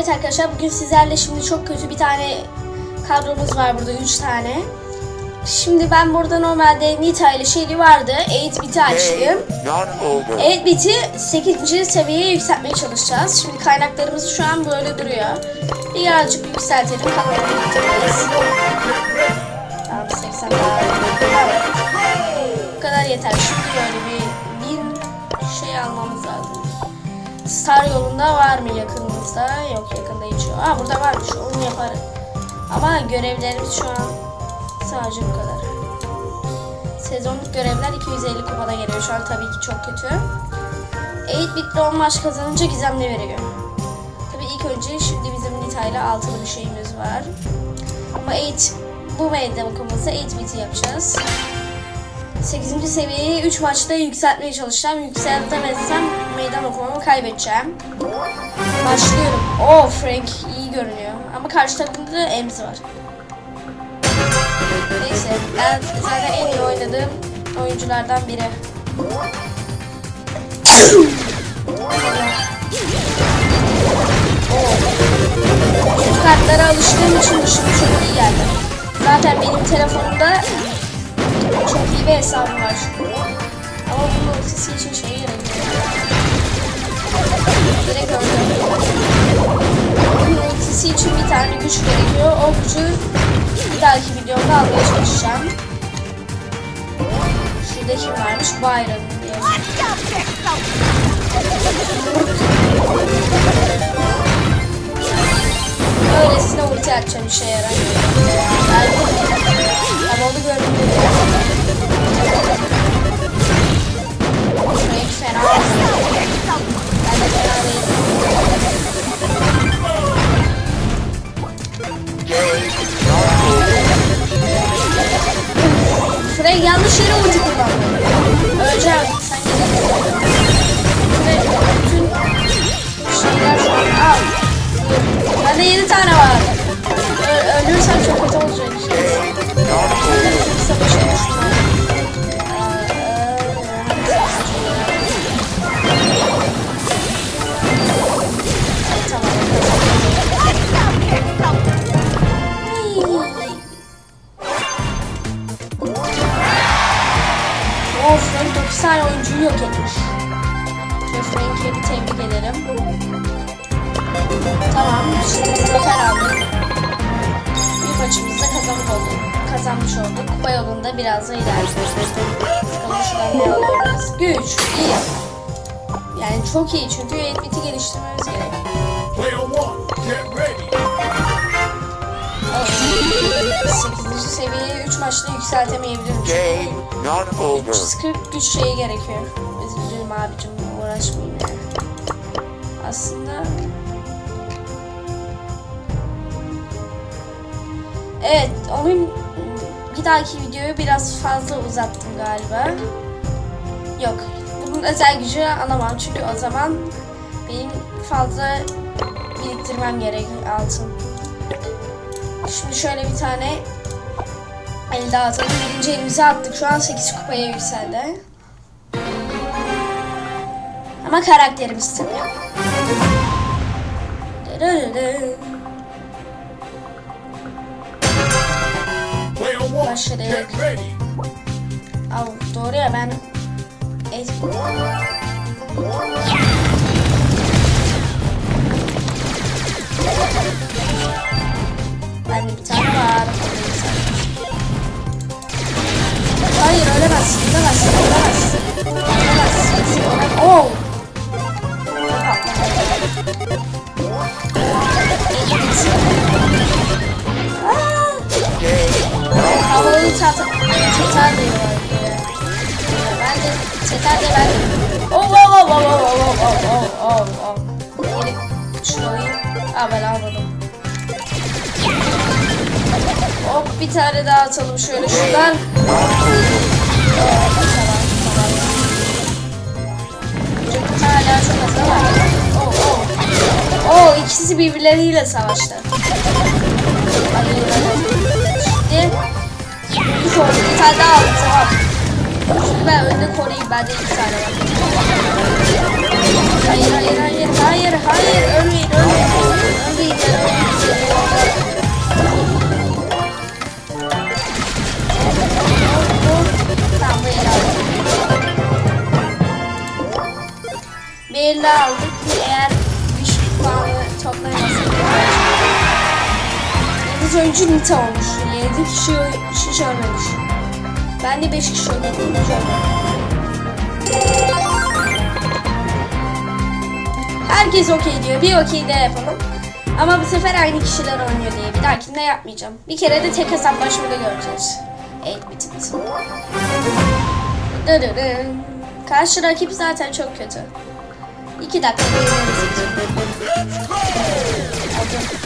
Evet arkadaşlar bugün sizlerle şimdi çok kötü bir tane kadromuz var burada 3 tane. Şimdi ben burada normalde Nita ile Shelly vardı. 8 biti açtım. 8 biti 8. seviyeye yükseltmeye çalışacağız. Şimdi kaynaklarımız şu an böyle duruyor. Birazcık yükseltelim. Yükseltelim. Tamam 80 daha. Evet. Bu kadar yeter. Şimdi böyle bir bin şey almamız. Star yolunda var mı yakınımızda? Yok yakında hiç yok. Aa burada varmış onu yaparım. Ama görevlerimiz şu an sadece bu kadar. Sezonluk görevler 250 kupada geliyor. Şu an tabii ki çok kötü. 8 bitli 10 maç kazanınca gizemli veriyor. Tabii ilk önce şimdi bizim Nita altılı bir şeyimiz var. Ama 8 bu meydan okumamızda 8 biti yapacağız. 8. seviyeyi 3 maçta yükseltmeye çalışacağım. Yükseltemezsem meydan okumamı kaybedeceğim. Başlıyorum. Oo Frank iyi görünüyor. Ama karşı takımda da Ems var. Neyse ben zaten en iyi oynadığım oyunculardan biri. Oo. Kötü kartlara alıştığım için şimdi çok iyi geldi. Zaten benim telefonumda çok iyi bir hesabım var. Ama bunun ultisi için şey gerekiyor. Direkt öldüm. Bunun ultisi için bir tane güç gerekiyor. O gücü bir dahaki videomda almaya çalışacağım. Şurada kim varmış? Byron diye. Öylesine ulti atacağım işe yaramıyor. Yani, onu gördüm dedi. Şuraya hiç fena ederim. Tamam, zafer aldık. Bir maçımızda kazanmış olduk. Kazanmış olduk. Kupa yolunda biraz da ilerliyoruz. Bakalım şuradan ne alıyoruz? Güç, iyi. Yani çok iyi çünkü eğitmeti geliştirmemiz gerek. Player one, get ready. Evet. 8. seviyeye 3 maçta yükseltemeyebilirim. Game not over. 340 güç şeyi gerekiyor. Üzüldüm abicim uğraşmayayım. Aslında... Evet onun bir dahaki videoyu biraz fazla uzattım galiba. Yok bunun özel gücü alamam çünkü o zaman benim fazla biriktirmem gerek altın. Şimdi şöyle bir tane el daha atalım. Birinci elimize attık. Şu an 8 kupaya yükseldi. Ama karakterimiz tabii. Başladık. Al doğru ya ben eski... Ben bir tane var. Hayır ölemezsin, ölemezsin, ölemezsin. Ölemezsin. Oh! Havalı çatı, çatar diyorlar. Ben de çatar diye ben Oh oh oh oh oh oh oh oh oh oh Gelip şunu alayım. Aa ben almadım. Hop bir tane daha atalım şöyle şuradan. Oh, hala çok az. Oh oh. Oh ikisi birbirleriyle savaştı. Hadi bir tane daha aldım. Ben önünü koruyayım. Bende iki tane var. Hayır hayır hayır hayır hayır ölmeyin ölmeyin ölmeyin ölmeyin Tamam bu yeri aldım. Bir yeri daha aldık ki eğer güçlük puanı toplayamazsak. Yıldız oyuncu Nita olmuş. 7 kişi, kişi ölmemiş. Ben de 5 kişi ölmedim. Herkes okey diyor. Bir okey de yapalım. Ama bu sefer aynı kişiler oynuyor diye. Bir dahakinde yapmayacağım. Bir kere de tek hesaplaşmada göreceğiz. 8 bit. Dırırın. Karşı rakip zaten çok kötü. 2 dakika. Hadi.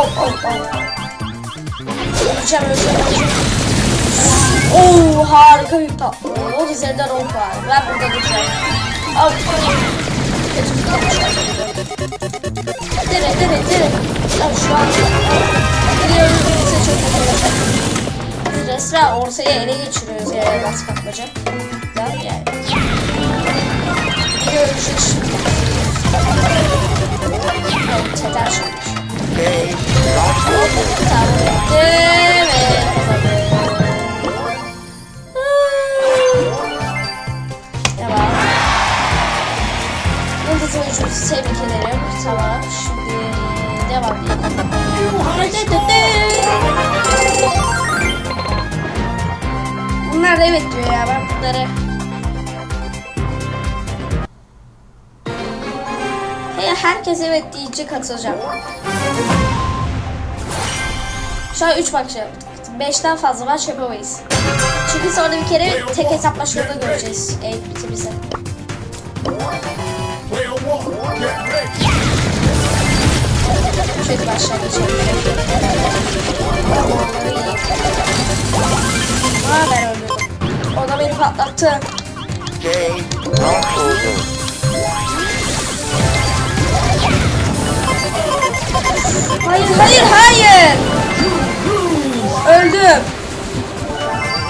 Oh oh oh. Öleceğim öleceğim öleceğim. Oo harika bir patlama. O üzerinden 10 var. Ben burada duracağım. Al. Dere dere dere. Al şu an. Biliyorum kimse çok olacak. Biz resmen ortaya ele geçiriyoruz yani bas kapmaca. Ben yani. Görüşürüz şimdi. Evet, Çeter çıkmış. Oyuncumuzu tebrik ederim. Tamam. Şimdi devam Bunlar da evet diyor ya. Ben bunları herkes evet deyince katılacağım. Şu an 3 maç yaptık. 5'ten fazla maç yapamayız. Çünkü sonra bir kere tek hesaplaşmada göreceğiz. Evet ready. Şöyle başlangıç. Aa ben öldürdüm. O da beni patlattı. Hayır hayır hayır. Öldüm.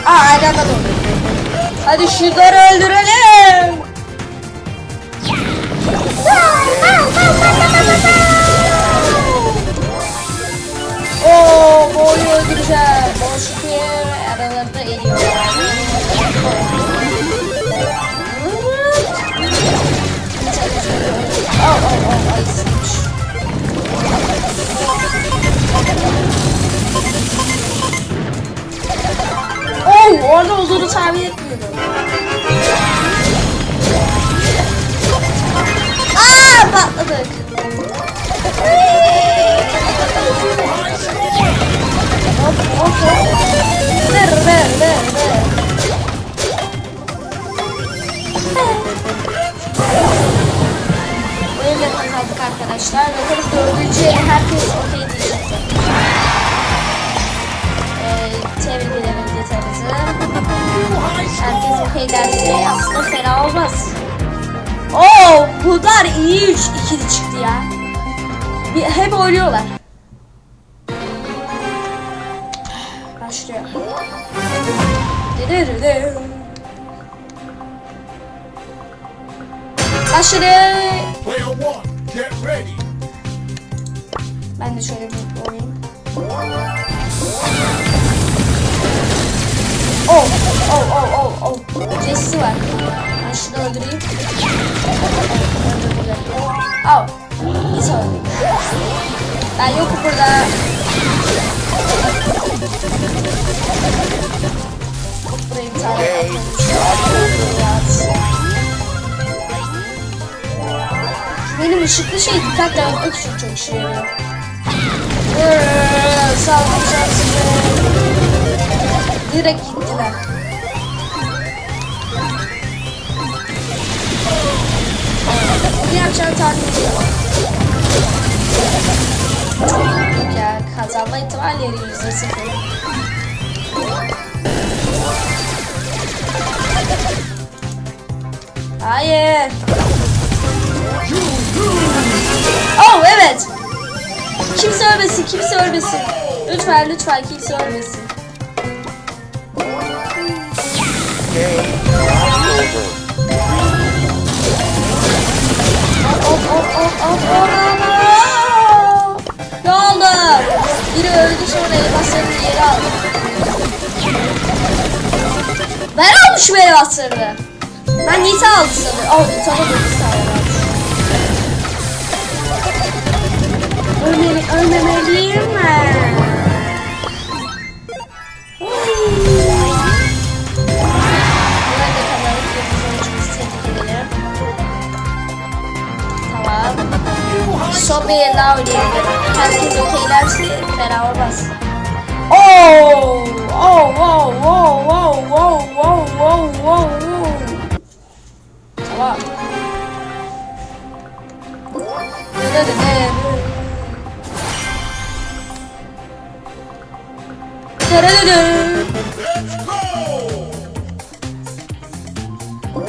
Aa aynı anda doğdum. Hadi şunları öldürelim. Oo boyu öldüreceğim. Boşluk bir aralarında orada olduğunu tahmin etmiyordum. Aa patladık. Hop hop hop. Oynuyorlar. Başlıyor. Ben de şöyle bir oynayayım. Oh, oh, oh, oh, oh. Jesse'si var. Ben şunu öldüreyim. Öldürdüler. Oh, iyi öldü. Ben yokum burada. Buraya bir tane. Benim ışıklı şey dikkat dağıtmak için çok işe yarıyor. Saldıracağım size. Direkt gittiler. Bir akşam tahmin ediyorum. Ya kazanma ihtimalleri yüzde sıfır. Hayır. Oh evet. Kimse ölmesin, kimse ölmesin. Lütfen, lütfen kimse ölmesin. Of of of of. Ne oldu? Biri öldü sonra elmaslarını geri aldı. Ben almışım elmaslarını. Ben Nita aldı sanırım. Oh Nita'da da Nita almış. Ölmeli, ölmemeliyim ben. son bir yere daha oynayabilirim. Herkes okeylerse beraber bas. Oh! Oh! Wow! Wow! Wow! Wow! Wow! Wow! Wow! Tamam.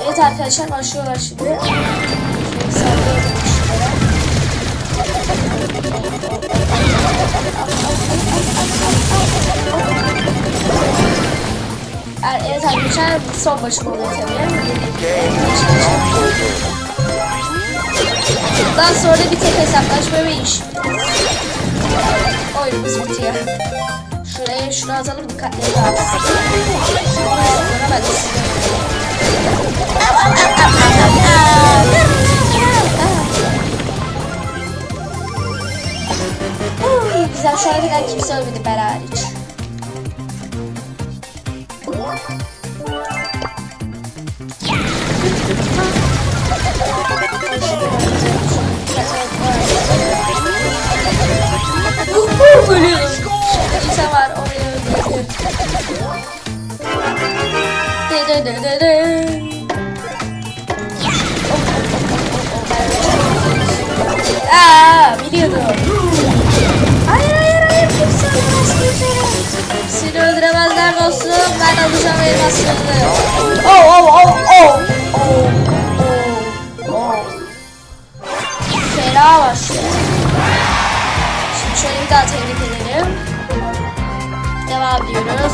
Evet arkadaşlar başlıyorlar şimdi. Şimdi Er- Evet arkadaşlar son başım oluyor tabii. Game over. Daha sonra bir tek hesaplaşma ve iş. Oyunumuz bitiyor. Şuraya şunu atalım dikkatli dağılsın. Sonra ben de Güzel şu ana kadar kimse ölmedi ben hariç. Uhu, Bölüyorum. Şurada var oraya öldürdüm. De de de de de. Aa, biliyordum. Alacağım elmaslarını. Oh oh oh oh. Oh oh. Fena başlıyor. Şimdi şöyle bir daha tebrik edelim. Devam ediyoruz.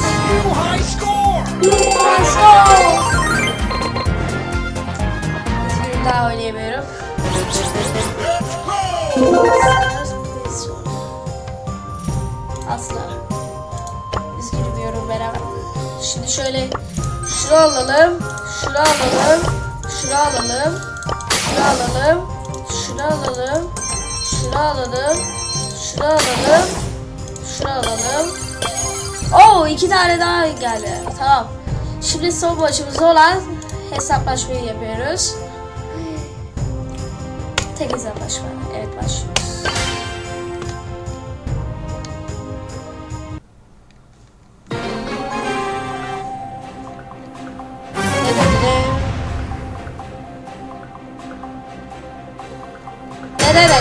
Şunu alalım, şunu alalım, şunu alalım, şunu alalım, şunu alalım, şunu alalım, şunu alalım, şunu alalım. Oo iki tane daha geldi. Tamam. Şimdi son maçımız olan hesaplaşmayı yapıyoruz. Tek hesaplaşma. Evet başlıyoruz.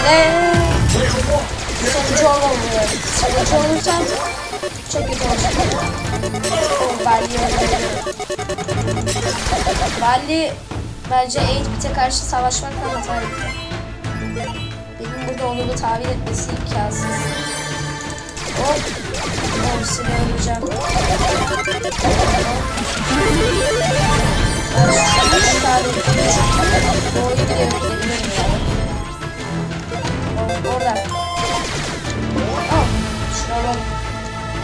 Eee. Sonucu olmuyor. Sonucu olursam çok kötü olacak. Balli Balli bence Aidbit'e karşı savaşmakla hata etti. Benim burada onu da tahmin etmesi imkansız. Hop. Hepsini öleceğim. Hop. Hop. Hop. Orada. Oh, bak.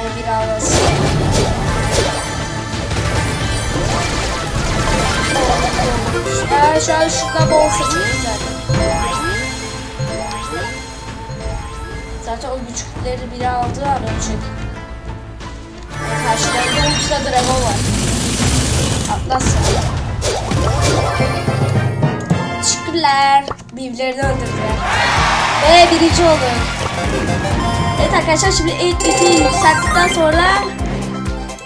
E, bir ağlasın. Eğer şu an şurada bol seçiyoruz zaten. O güçlükleri biri aldığı an ölecek. Karşılarında Ultra Dragon var. Atlas var. Teşekkürler. Birbirlerini öldürdüler. Ve birinci olduk. Evet arkadaşlar şimdi 8 yükselttikten sonra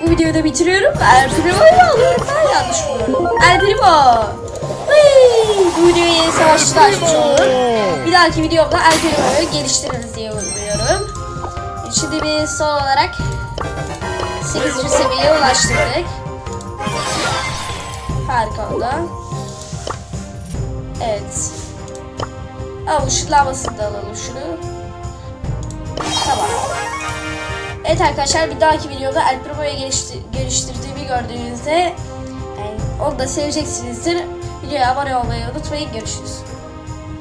bu videoyu da bitiriyorum. El Primo'yu alıyorum ben yanlış buluyorum. El Primo. Hıy, Bu videoyu yeni savaşçı açmış olur. Bir dahaki videomda El Primo'yu geliştiririz diye umuyorum. Şimdi biz son olarak 8. seviyeye ulaştırdık. Harika oldu. Evet. Lavasını da alalım şunu. Tamam. Evet arkadaşlar bir dahaki videoda El Primo'yu geliştir geliştirdiğimi gördüğünüzde yani onu da seveceksinizdir. Videoya abone olmayı unutmayın. Görüşürüz.